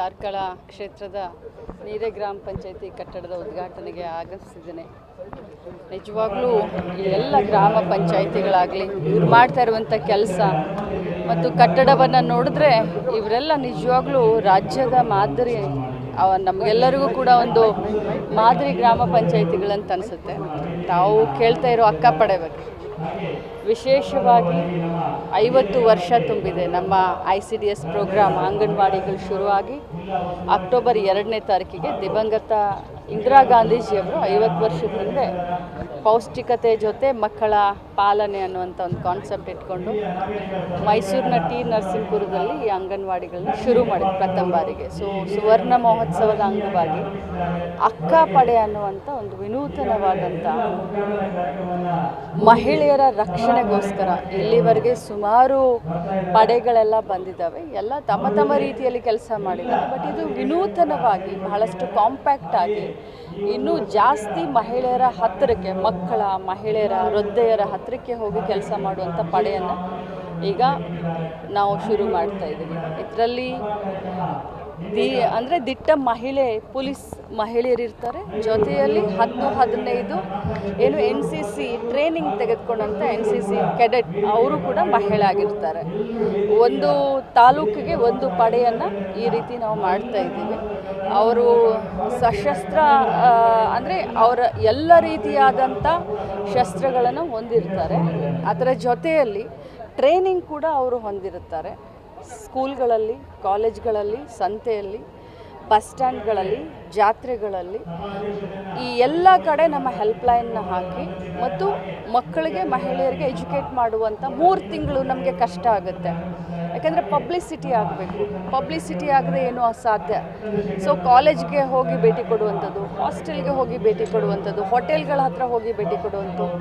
ಕಾರ್ಕಳ ಕ್ಷೇತ್ರದ ನೀರೆ ಗ್ರಾಮ ಪಂಚಾಯತಿ ಕಟ್ಟಡದ ಉದ್ಘಾಟನೆಗೆ ಆಗಮಿಸಿದ್ದೇನೆ. ನಿಜವಾಗ್ಲೂ ಎಲ್ಲ ಗ್ರಾಮ ಪಂಚಾಯತಿಗಳಾಗಲಿ ಇವ್ರು ಮಾಡ್ತಾ ಇರುವಂಥ ಕೆಲಸ ಮತ್ತು ಕಟ್ಟಡವನ್ನು ನೋಡಿದ್ರೆ ಇವರೆಲ್ಲ ನಿಜವಾಗ್ಲೂ ರಾಜ್ಯದ ಮಾದರಿ ನಮಗೆಲ್ಲರಿಗೂ ಕೂಡ ಒಂದು ಮಾದರಿ ಗ್ರಾಮ ಪಂಚಾಯತಿಗಳಂತ ಅನಿಸುತ್ತೆ. ತಾವು ಕೇಳ್ತಾ ಇರೋ ಅಕ್ಕಪಡೆ ಬಗ್ಗೆ. ವಿಶೇಷವಾಗಿ ಐವತ್ತು ವರ್ಷ ತುಂಬಿದೆ ನಮ್ಮ I C D S program ಅಂಗನವಾಡಿಗಳು ಶುರುವಾಗಿ ಅಕ್ಟೋಬರ್ ಎರಡನೇ ತಾರೀಕಿಗೆ ದಿವಂಗತ ಇಂದಿರಾ ಗಾಂಧೀಜಿಯವರು ಐವತ್ತು ವರ್ಷದ ಹಿಂದೆ ಪೌಷ್ಟಿಕತೆ ಜೊತೆ ಮಕ್ಕಳ ಪಾಲನೆ ಅನ್ನುವಂಥ ಒಂದು ಕಾನ್ಸೆಪ್ಟ್ ಇಟ್ಕೊಂಡು ಮೈಸೂರಿನ ಟಿ ನರಸಿಂಹಪುರದಲ್ಲಿ ಈ ಅಂಗನವಾಡಿಗಳನ್ನ ಶುರು ಮಾಡಿದ್ರು ಪ್ರಥಮ ಬಾರಿಗೆ. ಸೊ ಸುವರ್ಣ ಮಹೋತ್ಸವದ ಅಂಗವಾಗಿ ಅಕ್ಕ ಪಡೆ ಅನ್ನುವಂಥ ಒಂದು ವಿನೂತನವಾದಂಥ ಮಹಿಳೆಯರ ರಕ್ಷಣೆಗೋಸ್ಕರ ಇಲ್ಲಿವರೆಗೆ ಸುಮಾರು ಪಡೆಗಳೆಲ್ಲ ಬಂದಿದ್ದಾವೆ. ಎಲ್ಲ ತಮ್ಮ ತಮ್ಮ ರೀತಿಯಲ್ಲಿ ಕೆಲಸ ಮಾಡಿದ್ದಾರೆ. ಬಟ್ ಇದು ವಿನೂತನವಾಗಿ, ಬಹಳಷ್ಟು ಕಾಂಪ್ಯಾಕ್ಟ್ ಆಗಿ ಇನ್ನೂ ಜಾಸ್ತಿ ಮಹಿಳೆಯರ ಹತ್ತಿರಕ್ಕೆ, ಮಕ್ಕಳ, ಮಹಿಳೆಯರ, ವೃದ್ಧೆಯರ ಹತ್ತಿರಕ್ಕೆ ಹೋಗಿ ಕೆಲಸ ಮಾಡುವಂಥ ಪಡೆಯನ್ನು ಈಗ ನಾವು ಶುರು ಮಾಡ್ತಾ ಇದ್ದೀವಿ. ಇದರಲ್ಲಿ ದಿ ಅಂದರೆ ದಿಟ್ಟ ಮಹಿಳೆ, ಪೊಲೀಸ್ ಮಹಿಳೆಯರಿರ್ತಾರೆ. ಜೊತೆಯಲ್ಲಿ ಹತ್ತು ಹದಿನೈದು ಏನು ಎನ್ ಸಿ ಸಿ ಟ್ರೈನಿಂಗ್ ತೆಗೆದುಕೊಂಡಂಥ ಎನ್ ಸಿ ಸಿ ಕೆಡೆಟ್ ಅವರು ಕೂಡ ಮಹಿಳೆ ಆಗಿರ್ತಾರೆ. ಒಂದು ತಾಲೂಕಿಗೆ ಒಂದು ಪಡೆಯನ್ನು ಈ ರೀತಿ ನಾವು ಮಾಡ್ತಾ ಇದ್ದೀವಿ. ಅವರು ಸಶಸ್ತ್ರ ಅಂದರೆ ಅವರ ಎಲ್ಲ ರೀತಿಯಾದಂಥ ಶಸ್ತ್ರಗಳನ್ನು ಹೊಂದಿರ್ತಾರೆ. ಅದರ ಜೊತೆಯಲ್ಲಿ ಟ್ರೈನಿಂಗ್ ಕೂಡ ಅವರು ಹೊಂದಿರುತ್ತಾರೆ. ಸ್ಕೂಲ್ಗಳಲ್ಲಿ, ಕಾಲೇಜ್ಗಳಲ್ಲಿ, ಸಂತೆಯಲ್ಲಿ, ಬಸ್ ಸ್ಟ್ಯಾಂಡ್ಗಳಲ್ಲಿ, ಜಾತ್ರೆಗಳಲ್ಲಿ ಈ ಎಲ್ಲ ಕಡೆ ನಮ್ಮ ಹೆಲ್ಪ್ಲೈನ್ನ ಹಾಕಿ ಮತ್ತು ಮಕ್ಕಳಿಗೆ, ಮಹಿಳೆಯರಿಗೆ ಎಜುಕೇಟ್ ಮಾಡುವಂಥ ಮೂರು ತಿಂಗಳು ನಮಗೆ ಕಷ್ಟ ಆಗುತ್ತೆ. ಯಾಕಂದರೆ ಪಬ್ಲಿಸಿಟಿ ಆಗಬೇಕು. ಪಬ್ಲಿಸಿಟಿ ಆಗದೆ ಏನೂ ಅಸಾಧ್ಯ? ಸೊ ಕಾಲೇಜ್ಗೆ ಹೋಗಿ ಭೇಟಿ ಕೊಡುವಂಥದ್ದು, ಹಾಸ್ಟೆಲ್ಗೆ ಹೋಗಿ ಭೇಟಿ ಕೊಡುವಂಥದ್ದು, ಹೋಟೆಲ್ಗಳ ಹತ್ರ ಹೋಗಿ ಭೇಟಿ ಕೊಡುವಂಥದ್ದು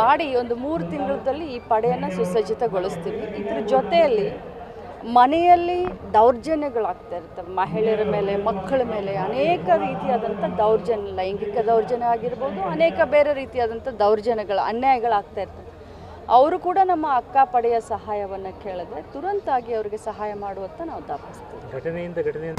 ಮಾಡಿ ಒಂದು ಮೂರು ತಿಂಗಳಲ್ಲಿ ಈ ಪಡೆಯನ್ನು ಸುಸಜ್ಜಿತಗೊಳಿಸ್ತೀವಿ. ಇದ್ರ ಜೊತೆಯಲ್ಲಿ ಮನೆಯಲ್ಲಿ ದೌರ್ಜನ್ಯಗಳಾಗ್ತಾ ಇರ್ತವೆ ಮಹಿಳೆಯರ ಮೇಲೆ, ಮಕ್ಕಳ ಮೇಲೆ ಅನೇಕ ರೀತಿಯಾದಂಥ ದೌರ್ಜನ್ಯ, ಲೈಂಗಿಕ ದೌರ್ಜನ್ಯ ಆಗಿರ್ಬೋದು, ಅನೇಕ ಬೇರೆ ರೀತಿಯಾದಂಥ ದೌರ್ಜನ್ಯಗಳು, ಅನ್ಯಾಯಗಳಾಗ್ತಾ ಇರ್ತವೆ ಅವರು ಕೂಡ ನಮ್ಮ ಅಕ್ಕ ಪಡೆಯ ಸಹಾಯವನ್ನು ಕೇಳಿದ್ರೆ ತುರಂತಾಗಿ ಅವರಿಗೆ ಸಹಾಯ ಮಾಡುವಂತ ನಾವು ದಾಪಿಸ್ತೀವಿ. ಘಟನೆಯಿಂದ ಘಟನೆಯಿಂದ